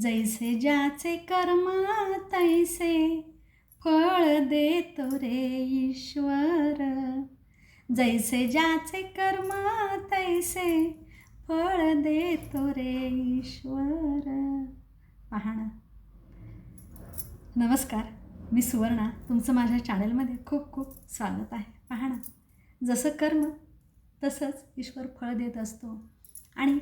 जैसे ज्याचे कर्म तैसे फळ देतो रे ईश्वर. जैसे ज्याचे कर्म तैसे फळ देतो रे ईश्वर. पाहणं नमस्कार मी सुवर्णा. तुमचं माझ्या चॅनलमध्ये खूप खूप स्वागत आहे. पाहणं जसं कर्म तसंच ईश्वर फळ देत असतो. आणि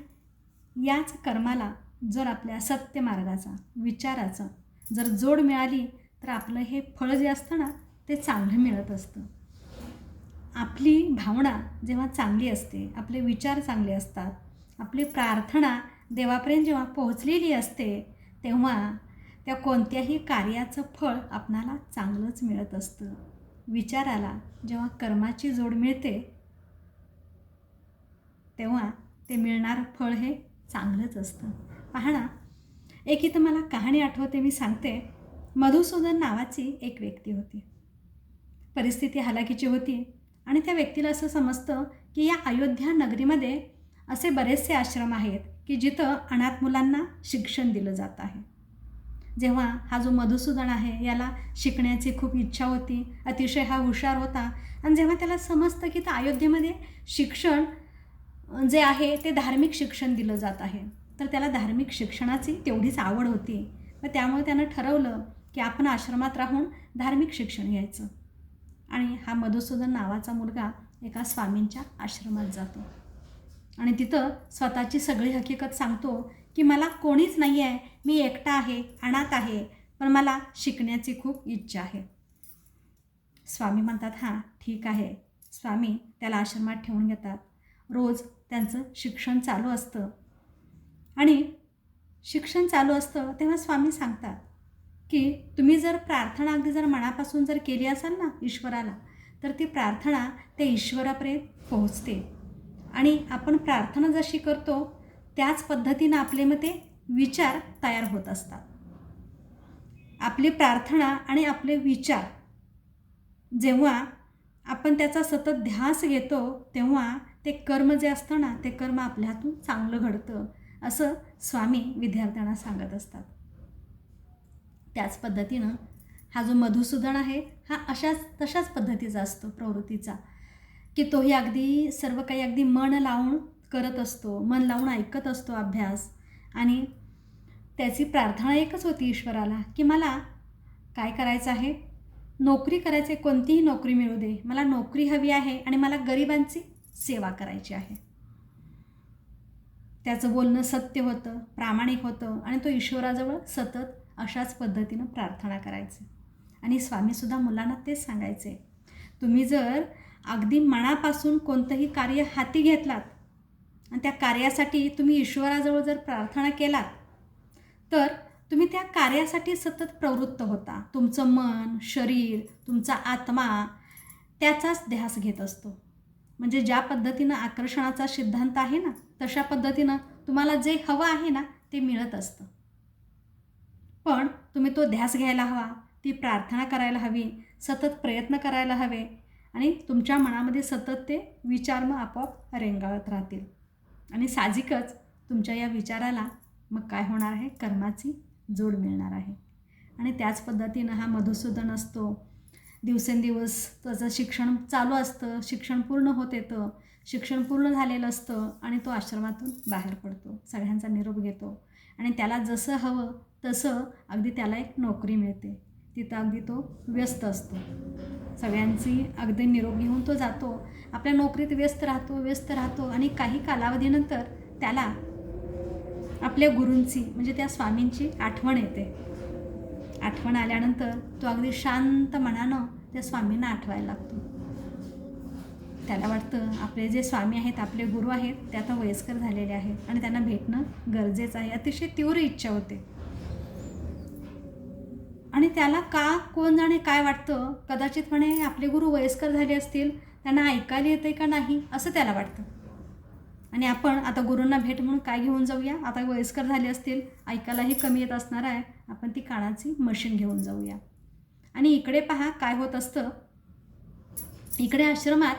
याच कर्माला जर आपल्या सत्य मार्गाचा विचाराचा जर जोड मिळाली तर आपलं हे फळ जे असतं ना ते चांगलं मिळत असतं. आपली भावना जेव्हा चांगली असते आपले विचार चांगले असतात आपली प्रार्थना देवापर्यंत जेव्हा पोहोचलेली असते तेव्हा त्या कोणत्याही कार्याचं फळ आपणाला चांगलंच मिळत असतं. विचाराला जेव्हा कर्माची जोड मिळते तेव्हा ते मिळणारं फळ हे चांगलंच असतं. पाहणा. एक इथं मला कहाणी आठवते मी सांगते. मधुसूदन नावाची एक व्यक्ती होती. परिस्थिती हालाकीची होती आणि त्या व्यक्तीला असं समजतं की या अयोध्या नगरीमध्ये असे बरेचसे आश्रम आहेत की जिथं अनाथ मुलांना शिक्षण दिलं जात आहे. जेव्हा हा जो मधुसूदन आहे याला शिकण्याची खूप इच्छा होती अतिशय हा हुशार होता आणि जेव्हा त्याला समजतं की तर अयोध्येमध्ये शिक्षण जे आहे ते धार्मिक शिक्षण दिलं जात आहे. तर त्याला धार्मिक शिक्षणाची तेवढीच आवड होती. व त्यामुळे त्यानं ठरवलं की आपण आश्रमात राहून धार्मिक शिक्षण घ्यायचं. आणि हा मधुसूदन नावाचा मुलगा एका स्वामींच्या आश्रमात जातो. आणि तिथं स्वतःची सगळी हकीकत सांगतो की मला कोणीच नाही आहे मी एकटा आहे अनाथ आहे पण मला शिकण्याची खूप इच्छा आहे. स्वामी म्हणतात हां ठीक आहे. स्वामी त्याला आश्रमात ठेवून घेतात. रोज त्यांचं शिक्षण चालू असतं. आणि शिक्षण चालू असतं तेव्हा स्वामी सांगतात की तुम्ही जर प्रार्थना अगदी जर मनापासून जर केली असाल ना ईश्वराला तर ती प्रार्थना ते ईश्वरापर्यंत पोहोचते. आणि आपण प्रार्थना जशी करतो त्याच पद्धतीनं आपले मग ते विचार तयार होत असतात. आपली प्रार्थना आणि आपले विचार जेव्हा आपण त्याचा सतत ध्यास घेतो तेव्हा ते कर्म जे असतं ना ते कर्म आपल्या हातून चांगलं घडतं. असं स्वामी विद्यार्थ्यांना सांगत असतात. त्याच पद्धतीनं हा जो मधुसूदन आहे हा अशाच तशाच पद्धतीचा असतो प्रवृत्तीचा की तोही अगदी सर्व काही अगदी मन लावून करत असतो मन लावून ऐकत असतो अभ्यास. आणि त्याची प्रार्थना एकच होती ईश्वराला की मला काय करायचं आहे? नोकरी करायचे कोणतीही नोकरी मिळू दे. मला नोकरी हवी आहे आणि मला गरिबांची सेवा करायची आहे. त्याचं बोलणं सत्य होतं प्रामाणिक होतं आणि तो ईश्वराजवळ सतत अशाच पद्धतीनं प्रार्थना करायचे. आणि स्वामीसुद्धा मुलांना तेच सांगायचे तुम्ही जर अगदी मनापासून कोणतंही कार्य हाती घेतलात आणि त्या कार्यासाठी तुम्ही ईश्वराजवळ जर प्रार्थना केलात तर तुम्ही त्या कार्यासाठी सतत प्रवृत्त होता. तुमचं मन शरीर तुमचा आत्मा त्याचाच ध्यास घेत असतो. म्हणजे ज्या पद्धतीनं आकर्षणाचा सिद्धांत आहे ना तशा पद्धतीनं तुम्हाला जे हवं आहे ना ते मिळत असतं. पण तुम्ही तो ध्यास घ्यायला हवा ती प्रार्थना करायला हवी सतत प्रयत्न करायला हवे आणि तुमच्या मनामध्ये सतत ते विचार मग आपोआप रेंगाळत राहतील. आणि साहजिकच तुमच्या या विचाराला मग काय होणार आहे? कर्माची जोड मिळणार आहे. आणि त्याच पद्धतीनं हा मधुसूदन असतो. दिवसेंदिवस त्याचं शिक्षण चालू असतं शिक्षण पूर्ण होत येतं. शिक्षण पूर्ण झालेलं असतं आणि तो आश्रमातून बाहेर पडतो. सगळ्यांचा निरोप घेतो. आणि त्याला जसं हवं तसं अगदी त्याला एक नोकरी मिळते. तिथं अगदी तो व्यस्त असतो. सगळ्यांची अगदी निरोप घेऊन तो जातो. आपल्या नोकरीत व्यस्त राहतो व्यस्त राहतो आणि काही कालावधीनंतर त्याला आपल्या गुरूंची म्हणजे त्या स्वामींची आठवण येते. आठवण आल्यानंतर तो अगदी शांत मनानं त्या स्वामींना आठवायला लागतो. त्याला वाटतं आपले जे स्वामी आहेत आपले गुरु आहेत ते आता वयस्कर झालेले आहेत आणि त्यांना भेटणं गरजेचं आहे. अतिशय तीव्र इच्छा होते. आणि त्याला का कोण जाणे काय वाटतं? कदाचित म्हणे आपले गुरु वयस्कर झाले असतील त्यांना ऐकायला येते का नाही असं त्याला वाटतं. आणि आपण आता गुरूंना भेट म्हणून काय घेऊन जाऊया? आता वयस्कर झाले असतील ऐकायलाही कमी येत असणार आहे आपण ती कानाची मशीन घेऊन जाऊया. आणि इकडे पहा काय होत असतं. इकडे आश्रमात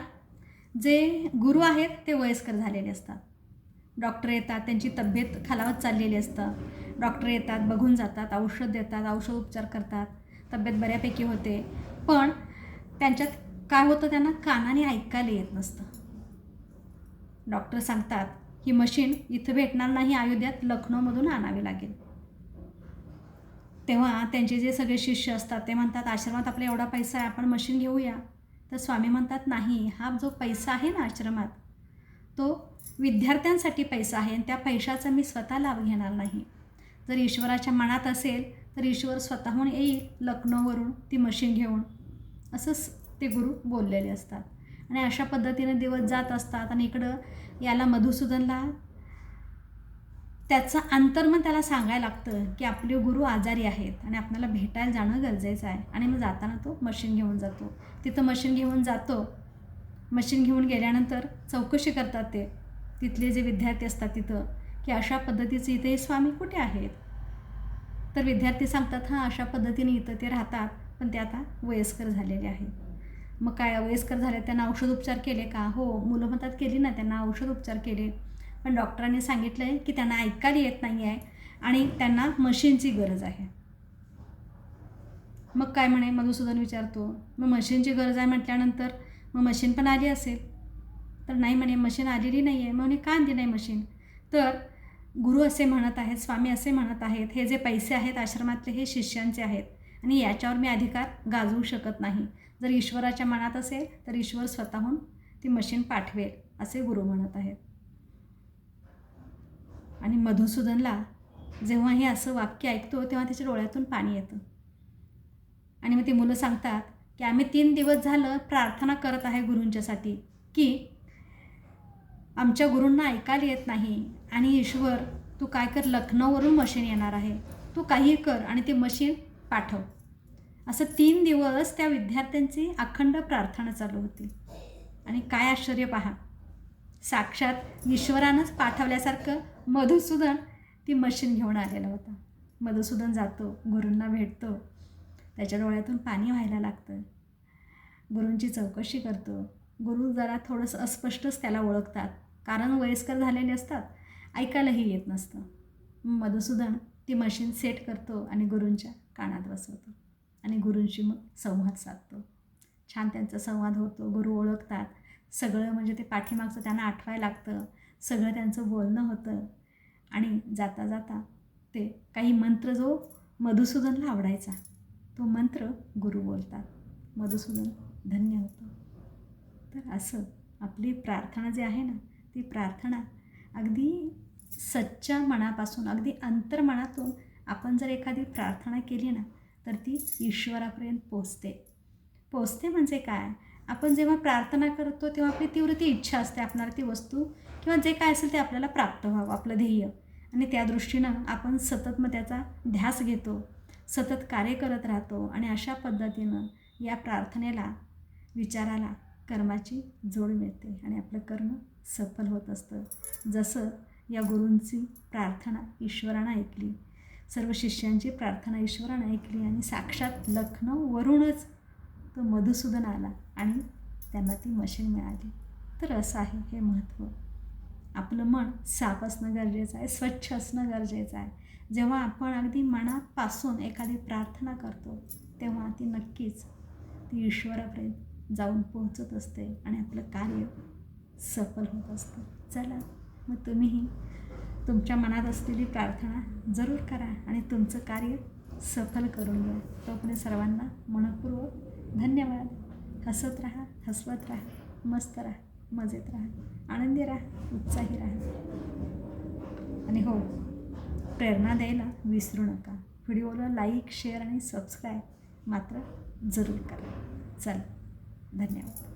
जे गुरु आहेत ते वयस्कर झालेले असतात. डॉक्टर येतात त्यांची तब्येत खालावत चाललेली असतं. डॉक्टर येतात बघून जातात औषध देतात औषध उपचार करतात. तब्येत बऱ्यापैकी होते. पण त्यांच्यात काय होतं त्यांना कानाने ऐकायला येत नसतं. डॉक्टर सांगतात ही मशीन इथं भेटणार नाही अयोध्यात लखनौमधून आणावी लागेल. तेव्हा त्यांचे जे सगळे शिष्य असतात ते म्हणतात आश्रमात आपला एवढा पैसा आहे आपण मशीन घेऊया. तर स्वामी म्हणतात नाही हा जो पैसा आहे ना आश्रमात तो विद्यार्थ्यांसाठी पैसा आहे आणि त्या पैशाचा मी स्वतः लाभ घेणार नाही. जर ईश्वराच्या मनात असेल तर ईश्वर स्वतःहून येईल लखनौवरून ती मशीन घेऊन. असंच ते गुरु बोललेले असतात. आणि अशा पद्धतीने दिवस जात असतात आणि इकडं याला मधुसूदनला त्याचं अंतर्मन त्याला सांगायला लागतं की आपले गुरु आजारी आहेत आणि आपल्याला भेटायला जाणं गरजेचं आहे. आणि मग जाताना तो मशीन घेऊन जातो. तिथं मशीन घेऊन जातो. मशीन घेऊन गेल्यानंतर चौकशी करतात ते. तिथले जे विद्यार्थी असतात तिथं की अशा पद्धतीचे इथे हे स्वामी कुठे आहेत? तर विद्यार्थी सांगतात हां अशा पद्धतीने इथं ते राहतात पण ते आता वयस्कर झालेले आहेत. मग काय वयस्कर झाले त्यांना औषध उपचार केले का? हो मुलं म्हणतात केली ना त्यांना औषध उपचार केले. पण डॉक्टरांनी सांगितलं आहे की त्यांना ऐकायला येत नाही आहे आणि त्यांना मशीनची गरज आहे. मग काय म्हणे? मधुसूदन विचारतो मग मशीनची गरज आहे म्हटल्यानंतर मग मशीन पण आली असेल? तर नाही म्हणे मशीन आलेली नाही आहे मग म्हणे का आणली नाही मशीन? तर गुरु असे म्हणत आहेत स्वामी असे म्हणत आहेत हे जे पैसे आहेत आश्रमातले हे शिष्यांचे आहेत आणि याच्यावर मी अधिकार गाजवू शकत नाही. जर ईश्वराच्या मनात असेल तर ईश्वर स्वतःहून ती मशीन पाठवेल असे गुरु म्हणत आहेत. आणि मधुसूदनला जेव्हा हे असं वाक्य ऐकतो तेव्हा त्याच्या डोळ्यातून पाणी येतं. आणि मग ती मुलं सांगतात की आम्ही तीन दिवस झालं प्रार्थना करत आहे गुरूंच्यासाठी की आमच्या गुरूंना ऐकायला येत नाही आणि ईश्वर तू काय कर लखनौवरून मशीन येणार आहे. तू काही कर आणि ते मशीन पाठव. असं तीन दिवस त्या विद्यार्थ्यांची अखंड प्रार्थना चालू होती. आणि काय आश्चर्य पहा. साक्षात ईश्वरानंच पाठवल्यासारखं मधुसूदन ती मशीन घेऊन आलेला होता. मधुसूदन जातो गुरूंना भेटतो. त्याच्या डोळ्यातून पाणी व्हायला लागतं. गुरूंची चौकशी करतो. गुरु जरा थोडंसं अस्पष्टच त्याला ओळखतात. कारण वयस्कर झालेले असतात. ऐकायलाही येत नसतं. मधुसूदन ती मशीन सेट करतो आणि गुरूंच्या कानात बसवतो. आणि गुरूंशी मग संवाद साधतो. छान त्यांचा संवाद होतो. गुरु ओळखतात. सगळं म्हणजे ते पाठीमागचं त्यांना आठवायला लागतं. सगळं त्यांचं बोलणं होतं. आणि जाता जाता ते काही मंत्र जो मधुसूदनला आवडायचा तो मंत्र गुरु बोलतात. मधुसूदन धन्य होतो. तर असं आपली प्रार्थना जी आहे ना ती प्रार्थना अगदी सच्च्या मनापासून अगदी अंतर्मनातून आपण जर एखादी प्रार्थना केली ना तर ती ईश्वरापर्यंत पोचते. पोचते म्हणजे काय? आपण जेव्हा प्रार्थना करतो तेव्हा आपली तीव्र ती इच्छा असते आपणाला ती वस्तू किंवा जे काय असेल ते आपल्याला प्राप्त व्हावं आपलं ध्येय. आणि त्या दृष्टीनं आपण सतत मग त्याचा ध्यास घेतो सतत कार्य करत राहतो आणि अशा पद्धतीनं या प्रार्थनेला विचाराला कर्माची जोड मिळते आणि आपलं कर्म सफल होत असतं. जसं या गुरूंची प्रार्थना ईश्वरानं ऐकली सर्व शिष्यांची प्रार्थना ईश्वरानं ऐकली आणि साक्षात लखनौवरूनच तो मधुसूदन आला आणि त्यांना ती मशीन मिळाली. तर असं आहे हे महत्त्व आपलं मन साफ असणं गरजेचं आहे स्वच्छ असणं गरजेचं आहे. जेव्हा आपण अगदी मनापासून एखादी प्रार्थना करतो तेव्हा ती नक्कीच ती ईश्वरापर्यंत जाऊन पोहोचत असते आणि आपलं कार्य सफल होत असतं. चला मग तुम्हीही तुमच्या मनात असलेली प्रार्थना जरूर करा आणि तुमचं कार्य सफल करून घ्या. तोपर्यंत सर्वांना मनपूर्वक धन्यवाद. हसत राहा हसवत राहा मस्त राहा मजेत राहा आनंदी राहा उत्साही राहा. आणि हो प्रेरणा द्यायला विसरू नका. व्हिडिओला लाईक शेअर आणि सबस्क्राईब मात्र जरूर करा. चला धन्यवाद.